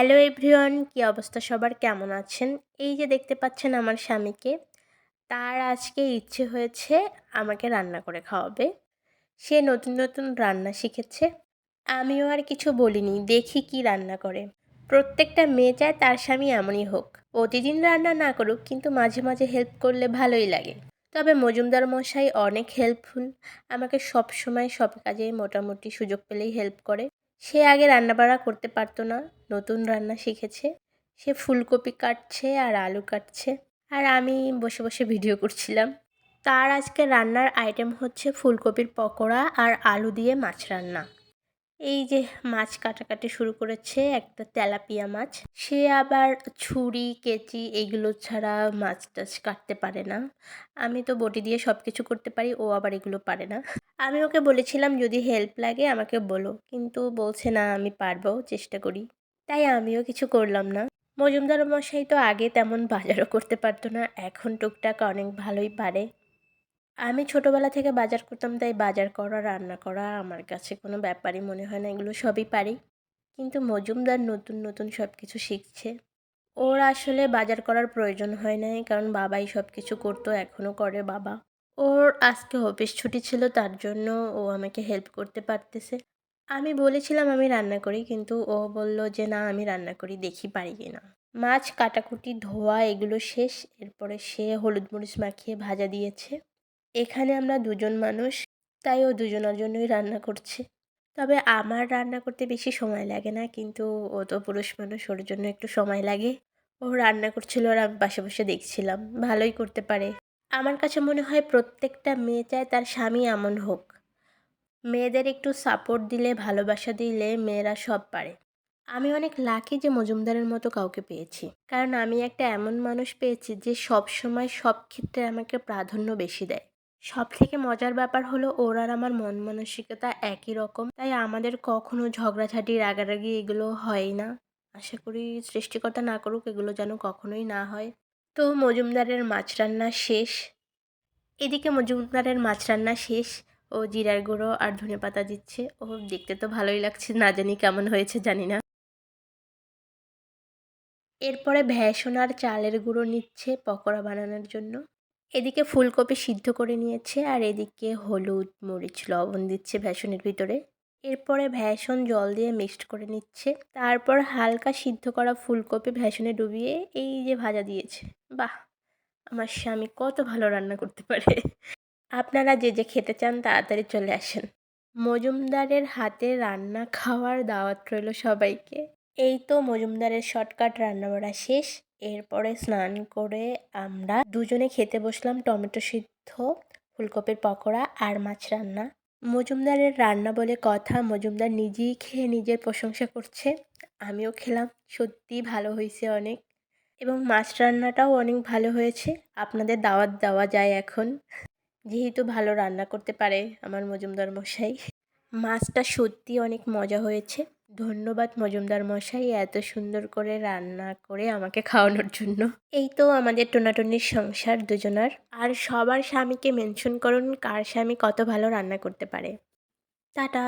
Hello everyone, কী অবস্থা? সবার কেমন আছেন? এই যে দেখতে পাচ্ছেন আমার স্বামীকে, তার আজকে ইচ্ছে হয়েছে আমাকে রান্না করে খাওয়াবে। সে নতুন নতুন রান্না শিখেছে। আমিও আর কিছু বলিনি, দেখি কি রান্না করে। প্রত্যেকটা মেয়ে চায় তার স্বামী এমনই হোক। প্রতিদিন রান্না না করুক, কিন্তু মাঝে মাঝে হেল্প করলে ভালোই লাগে। তবে মজুমদার মশাই অনেক হেল্পফুল আমাকে সব সময় সব কাজে মোটামুটি সুযোগ পেলেই হেল্প করে। সে আগে রান্নাবাড়া করতে পারতো না, নতুন রান্না শিখেছে। সে ফুলকপি কাটছে আর আলু কাটছে। আর আমি বসে বসে ভিডিও করছিলাম। তার আজকে রান্নার আইটেম হচ্ছে ফুলকপির পকোড়া আর আলু দিয়ে মাছ রান্না। এই যে মাছ কাটাকাটি শুরু করেছে একটা তেলাপিয়া মাছ। সে আবার ছুরি, কেচি এইগুলো ছাড়া মাছ টাছ কাটতে পারে না। আমি তো বটি দিয়ে সব কিছু করতে পারি, ও আবার এগুলো পারে না। আমি ওকে বলেছিলাম, যদি হেল্প লাগে, আমাকে বলো। কিন্তু বলছে, না, আমি পারব, চেষ্টা করি। তাই আমিও কিছু করলাম না। মজুমদার মশাই তো আগে তেমন বাজারও করতে পারতো না, এখন টুকটাক অনেক ভালোই পারে। আমি ছোটোবেলা থেকে বাজার করতাম, তাই বাজার করা, রান্না করা আমার কাছে কোনো ব্যাপারই মনে হয় না, এগুলো সবই পারি। কিন্তু মজুমদার নতুন নতুন সব কিছু শিখছে। ওর আসলে বাজার করার প্রয়োজন হয় নাই, কারণ বাবাই সব কিছু করতো এখনও করে বাবা। ওর আজকে অফিস ছুটি ছিল, তার জন্য ও আমাকে হেল্প করতে পারতেছে। আমি বলেছিলাম আমি রান্না করি, কিন্তু ও বলল যে, না, আমি রান্না করি, দেখি পারি কি না। মাছ, কাটাকুটি, ধোয়া, এগুলো শেষ। এরপরে সে হলুদ মরিচ মাখিয়ে ভাজা দিয়েছে। এখানে আমরা দুজন মানুষ, তাই ও দুজনের জন্যই রান্না করছে। তবে আমার রান্না করতে বেশি সময় লাগে না, কিন্তু ও তো পুরুষ মানুষ, ওর জন্য একটু সময় লাগে। ও রান্না করছিল আর আমি পাশে বসে দেখছিলাম। ভালোই করতে পারে। আমার কাছে মনে হয় প্রত্যেকটা মেয়ে চায় তার স্বামী এমন হোক। মেয়েদের একটু সাপোর্ট দিলে, ভালোবাসা দিলে মেয়েরা সব পারে। আমি অনেক লাকি যে মজুমদারের মতো কাউকে পেয়েছি। কারণ আমি একটা এমন মানুষ পেয়েছি যে সব সময় সব ক্ষেত্রে আমাকে প্রাধান্য বেশি দেয়। সব থেকে মজার ব্যাপার হলো ওর আর আমার মন মানসিকতা একই রকম। তাই আমাদের কখনো ঝগড়াঝাটি, রাগারাগি এগুলো হয় না। আশা করি সৃষ্টিকর্তা না করুক, এগুলো যেন কখনোই না হয়। তো মজুমদারের মাছ রান্না শেষ। এদিকে মজুমদারের মাছ রান্না শেষ। ও জিরার গুঁড়ো আর ধনে পাতা দিচ্ছে। ও দেখতে তো ভালোই লাগছে, না জানি কেমন হয়েছে, জানি না। এরপরে ভ্যাসন আর চালের গুঁড়ো নিচ্ছে পকোড়া বানানোর জন্য। এদিকে ফুলকপি সিদ্ধ করে নিয়েছে আর এদিকে হলুদ, মরিচ, লবণ দিচ্ছে ভ্যাসনের ভিতরে। এরপরে ভ্যাসন জল দিয়ে মিক্সড করে নিচ্ছে। তারপর হালকা সিদ্ধ করা ফুলকপি ভ্যাসনে ডুবিয়ে এই যে ভাজা দিয়েছে। বাহ! আমার স্বামী কত ভালো রান্না করতে পারে। আপনারা যে যে খেতে চান তাড়াতাড়ি চলে আসেন। মজুমদারের হাতে রান্না খাওয়ার দাওয়াত রইল সবাইকে। এই তো মজুমদারের শর্টকাট রান্নাবাড়া শেষ। এরপরে স্নান করে আমরা দুজনে খেতে বসলাম টমেটো সিদ্ধ, ফুলকপির পকোড়া আর মাছ রান্না। মজুমদারের রান্না বলে কথা মজুমদার নিজেই খেয়ে নিজের প্রশংসা করছে। আমিও খেলাম, সত্যি ভালো হয়েছে অনেক। এবং মাছ রান্নাটাও অনেক ভালো হয়েছে। আপনাদের দাওয়াত দেওয়া যায় এখন। যেহেতু ভালো রান্না করতে পারে আমার মজুমদার মশাই। মাছটা সত্যি অনেক মজা হয়েছে। ধন্যবাদ মজুমদার মশাই এত সুন্দর করে রান্না করে আমাকে খাওয়ানোর জন্য। এই তো আমাদের টোনাটনির সংসার দুজনার। আর সবার স্বামীকে মেনশন করুন, কার স্বামী কত ভালো রান্না করতে পারে। টাটা।